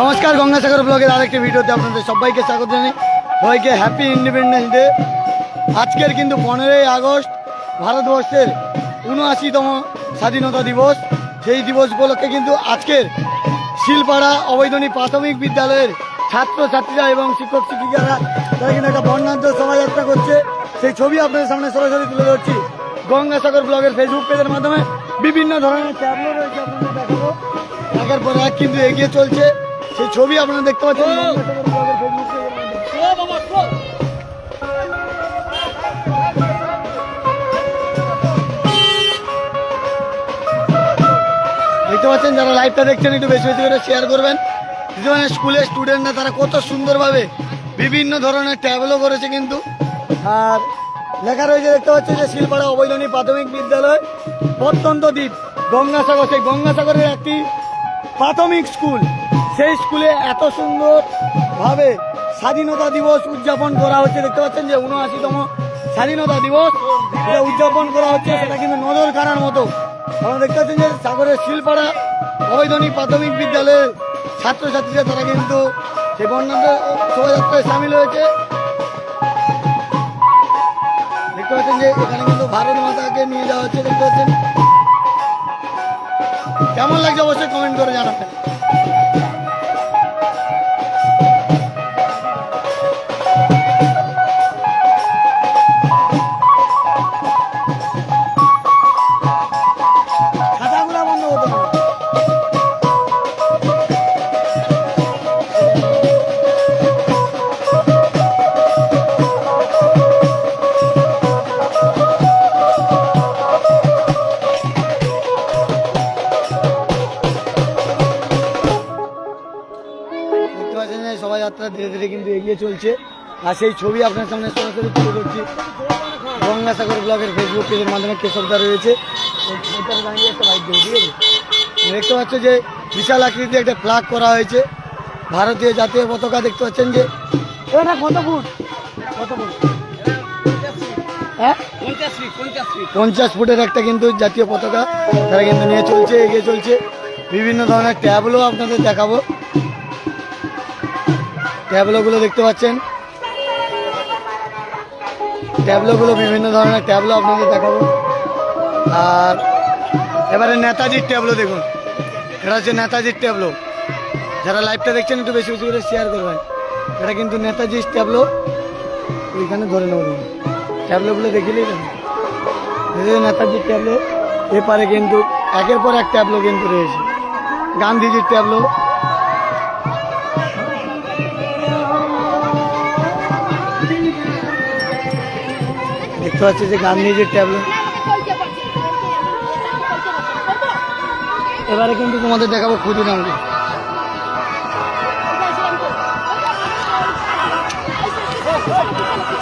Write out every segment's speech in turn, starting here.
নমস্কার গঙ্গাসাগর ব্লগের আরেকটি ভিডিওতে আপনাদের সবাইকে স্বাগত জানাই। সবাইকে হ্যাপি ইন্ডিপেন্ডেন্স ডে আজকের কিন্তু পনেরোই আগস্ট, ভারতবর্ষের উনআশিতম স্বাধীনতা দিবস। সেই দিবস উপলক্ষে কিন্তু আজকের শিলপাড়া অবৈধনী প্রাথমিক বিদ্যালয়ের ছাত্রছাত্রীরা এবং শিক্ষক শিক্ষিকারা তারা কিন্তু একটা বর্ণাঢ্য শোভাযাত্রা করছে। সেই ছবি আপনাদের সামনে সরাসরি তুলে ধরছি। গঙ্গাসাগর ব্লগের ফেসবুক পেজের মাধ্যমে বিভিন্ন ধরনের ট্যাবলো রয়েছে আপনাদের দেখাবো। একের পর এক কিন্তু এগিয়ে চলছে। সেই ছবি আপনারা দেখতে পাচ্ছেন। দেখতে পাচ্ছেন যারা লাইভটা দেখছেন একটু বেশি বেশি করে শেয়ার করবেন। যে মানে স্কুলের স্টুডেন্টরা তারা কত সুন্দরভাবে বিভিন্ন ধরনের ট্যাবলো করেছে কিন্তু। আর লেখা রয়েছে দেখতে পাচ্ছেন যে শিলপাড়া অবৈধনী প্রাথমিক বিদ্যালয় প্রত্যন্ত দ্বীপ গঙ্গাসাগর। সেই গঙ্গাসাগরের একটি প্রাথমিক স্কুল সেই স্কুলে এত সুন্দরভাবে স্বাধীনতা দিবস উদযাপন করা হচ্ছে। দেখতে পাচ্ছেন যে উনআশিতম স্বাধীনতা দিবস উদযাপন করা হচ্ছে, সেটা কিন্তু নজর কাড়ার মতো। আপনারা দেখতে পাচ্ছেন যে সাগরের শিলপাড়া অবৈধনী প্রাথমিক বিদ্যালয়ের ছাত্রছাত্রীরা, তারা কিন্তু সেই বর্ণাঢ্য শোভাযাত্রায় সামিল হয়েছে। দেখতে পাচ্ছেন যে এখানে কিন্তু ভারত মাতাকে নিয়ে যাওয়া হচ্ছে, দেখতে পাচ্ছেন। কেমন লাগছে অবশ্যই কমেন্ট করে জানাবেন। চলছে। আর সেই ছবি আপনার সামনে সরাসরি তুলে ধরছি। গঙ্গাসাগর ব্লগের ফেসবুক পেজের মাধ্যমে কেশবদা রয়েছে। একটা দেখতে পাচ্ছ যে বিশাল আকৃতি একটা ফ্ল্যাগ করা হয়েছে। ভারতীয় জাতীয় পতাকা দেখতে পাচ্ছেন যে। কত ফুট? কত ফুট? হ্যাঁ? পঞ্চাশ ফুটের একটা কিন্তু জাতীয় পতাকা তারা কিন্তু নিয়ে চলছে, এগিয়ে চলছে। বিভিন্ন ধরনের ট্যাবলো আপনাদের দেখাবো। ট্যাবলোগুলো দেখতে পাচ্ছেন। ট্যাবলোগুলো বিভিন্ন ধরনের ট্যাবলো আপনাদের দেখাবো। আর এবারে নেতাজির ট্যাবলো দেখুন। এটা হচ্ছে নেতাজির ট্যাবলো। যারা লাইভটা দেখছেন, একটু বেশি বেশি করে শেয়ার করবেন। এটা কিন্তু নেতাজির ট্যাবলো। ওইখানে ধরে নেব ট্যাবলোগুলো দেখিলেই নেতাজির ট্যাবলো। এপারে কিন্তু, একের পর এক ট্যাবলো কিন্তু রয়েছে। গান্ধীজির ট্যাবলো। দেখতে আছে যে গান্ধীজির ট্যাবলেট এবারে কিন্তু তোমাদের দেখাবো ক্ষুদিরামকে Thank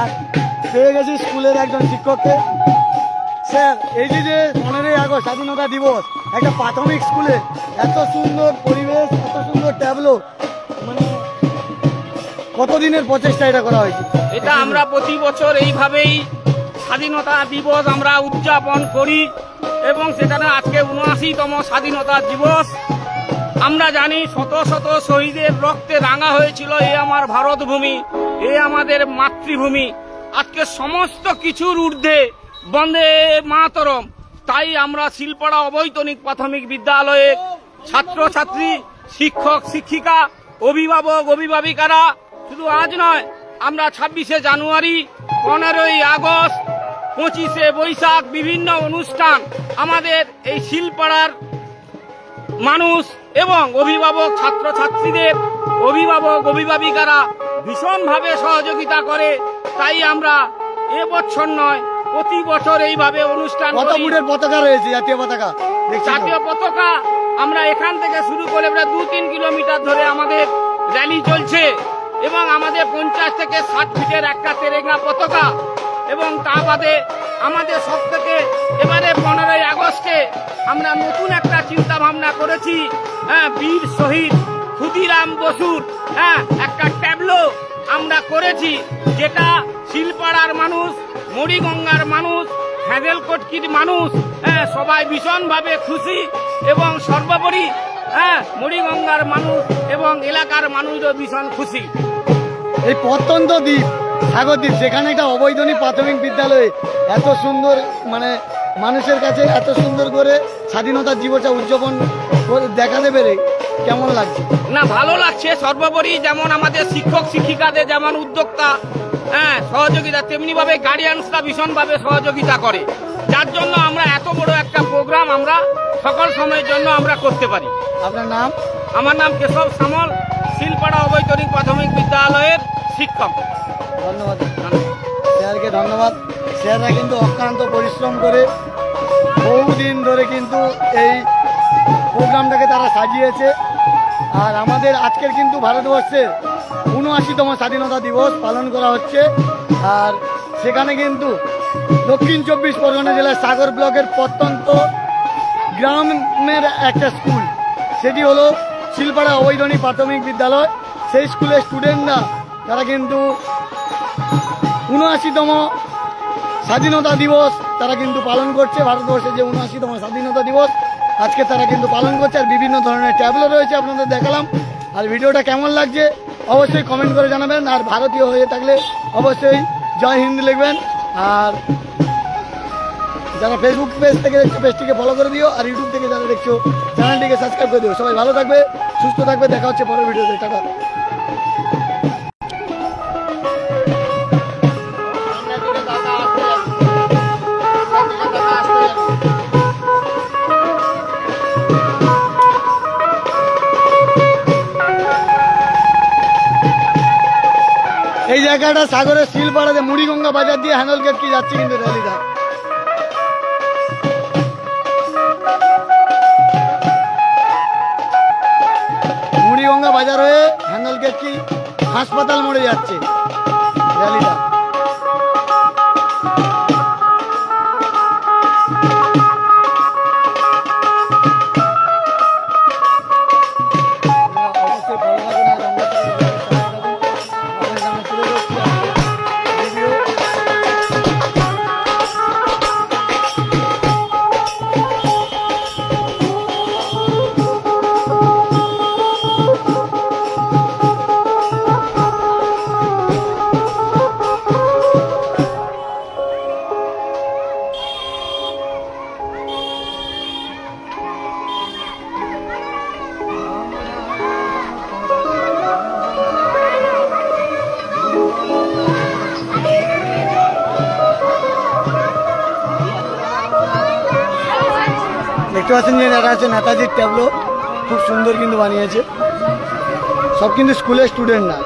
আর পেয়ে গেছি স্কুলের একজন শিক্ষককে। স্যার, এই যে যে আগস্ট, স্বাধীনতা দিবস, একটা প্রাথমিক স্কুলে এত সুন্দর পরিবেশ, এত সুন্দর ট্যাবলো কতদিনের প্রচেষ্টা এটা করা হয়েছে? এটা আমরা প্রতি বছর এইভাবেই স্বাধীনতা দিবস আমরা উদযাপন করি এবং সেখানে আজকে উনআশিতম স্বাধীনতা দিবস। আমরা জানি শত শত শহীদের রক্তে রাঙা হয়েছিল এ আমার ভারতভূমি, এ আমাদের মাতৃভূমি। আজকে সমস্ত কিছুর ঊর্ধ্বে বন্দে মাতরম। তাই আমরা শিলপাড়া অবৈতনিক প্রাথমিক বিদ্যালয়ে ছাত্রছাত্রী, শিক্ষক, শিক্ষিকা, অভিভাবক, অভিভাবিকারা শুধু আজ নয় আমরা ছাব্বিশে জানুয়ারি পনেরোই আগস্ট পঁচিশে বৈশাখ বিভিন্ন অনুষ্ঠান আমাদের এই শিলপাড়ার মানুষ এবং অভিভাবক ছাত্রছাত্রীদের অভিভাবক অভিভাবিকারা ভীষণভাবে সহযোগিতা করে। তাই আমরা এবছর নয় প্রতি বছর এইভাবে অনুষ্ঠান পতাকা রয়েছে জাতীয় পতাকা? জাতীয় পতাকা আমরা এখান থেকে শুরু করে প্রায় দু তিন কিলোমিটার ধরে আমাদের র্যালি চলছে। এবং আমাদের পঞ্চাশ থেকে ষাট ফিটের একটা তেরেঙ্গা পতাকা। এবং তা বাদে আমাদের সব থেকে এবারে পনেরোই আগস্টে আমরা নতুন একটা চিন্তা ভাবনা করেছি। হ্যাঁ বীর শহীদ ক্ষুদিরাম বসুর হ্যাঁ একটা ট্যাবলো আমরা করেছি, যেটা শিলপাড়ার মানুষ মরিগঙ্গার মানুষ হ্যাঁদেলকটকির মানুষ হ্যাঁ সবাই ভীষণভাবে খুশি এবং সর্বোপরি হ্যাঁ মুড়িগঙ্গার মানুষ এবং এলাকার মানুষও ভীষণ খুশি। এই প্রত্যন্ত দ্বীপ, সাগর দ্বীপ সেখানে একটা অবৈধনিক প্রাথমিক বিদ্যালয়ে এত সুন্দর মানে মানুষের কাছে এত সুন্দর করে স্বাধীনতা দিবসটা উদযাপন দেখাতে পেরে কেমন লাগছে? না, ভালো লাগছে। সর্বোপরি যেমন আমাদের শিক্ষক, শিক্ষিকাদের যেমন উদ্যোক্তা হ্যাঁ সহযোগিতা, তেমনিভাবে গার্ডিয়ানসরা ভীষণভাবে সহযোগিতা করে। যার জন্য আমরা এত বড় একটা প্রোগ্রাম আমরা সকল সময়ের জন্য আমরা করতে পারি। আপনার নাম? আমার নাম কেশব সামল শিলপাড়া অবৈতনিক প্রাথমিক বিদ্যালয়ের শিক্ষক। ধন্যবাদ। স্যারকে ধন্যবাদ। স্যাররা কিন্তু অক্লান্ত পরিশ্রম করে বহুদিন ধরে কিন্তু এই প্রোগ্রামটাকে তারা সাজিয়েছে। আর আমাদের আজকের কিন্তু ভারতবর্ষের উনআশিতম স্বাধীনতা দিবস পালন করা হচ্ছে। আর সেখানে কিন্তু দক্ষিণ চব্বিশ পরগনা জেলার সাগর ব্লকের প্রত্যন্ত গ্রামের একটা স্কুল। সেটি হলো শিলপাড়া অবৈধনিক প্রাথমিক বিদ্যালয়। সেই স্কুলের স্টুডেন্টরা তারা কিন্তু উনআশিতম স্বাধীনতা দিবস তারা কিন্তু পালন করছে। ভারতবর্ষের যে উনআশিতম স্বাধীনতা দিবস, আজকে তারা কিন্তু পালন করছে আর বিভিন্ন ধরনের ট্যাবলো রয়েছে আপনাদের দেখালাম। আর ভিডিওটা কেমন লাগছে অবশ্যই কমেন্ট করে জানাবেন। আর ভারতীয় হয়ে থাকলে অবশ্যই জয় হিন্দ লিখবেন। আর যারা ফেসবুক পেজ থেকে দেখছ পেজটিকে ফলো করে দিও, আর ইউটিউব থেকে যারা দেখছ চ্যানেলটিকে সাবস্ক্রাইব করে দিও। সবাই ভালো থাকবে, সুস্থ থাকবে, দেখা হচ্ছে পরের ভিডিওতে টাটা। জায়গাটা সাগরের শিলপাড়াতে মুড়িগঙ্গা বাজার দিয়ে হ্যান্ডল গেট কি যাচ্ছে কিন্তু র্যালিটা মুড়িগঙ্গা বাজার হয়ে হ্যান্ডল গেট কি হাসপাতাল মোড়ে যাচ্ছে। র্যালিটা পাচ্ছেন যে এটা হচ্ছে নেতাজির ট্যাবলো খুব সুন্দর কিন্তু বানিয়েছে। সব কিন্তু স্কুলের স্টুডেন্ট না।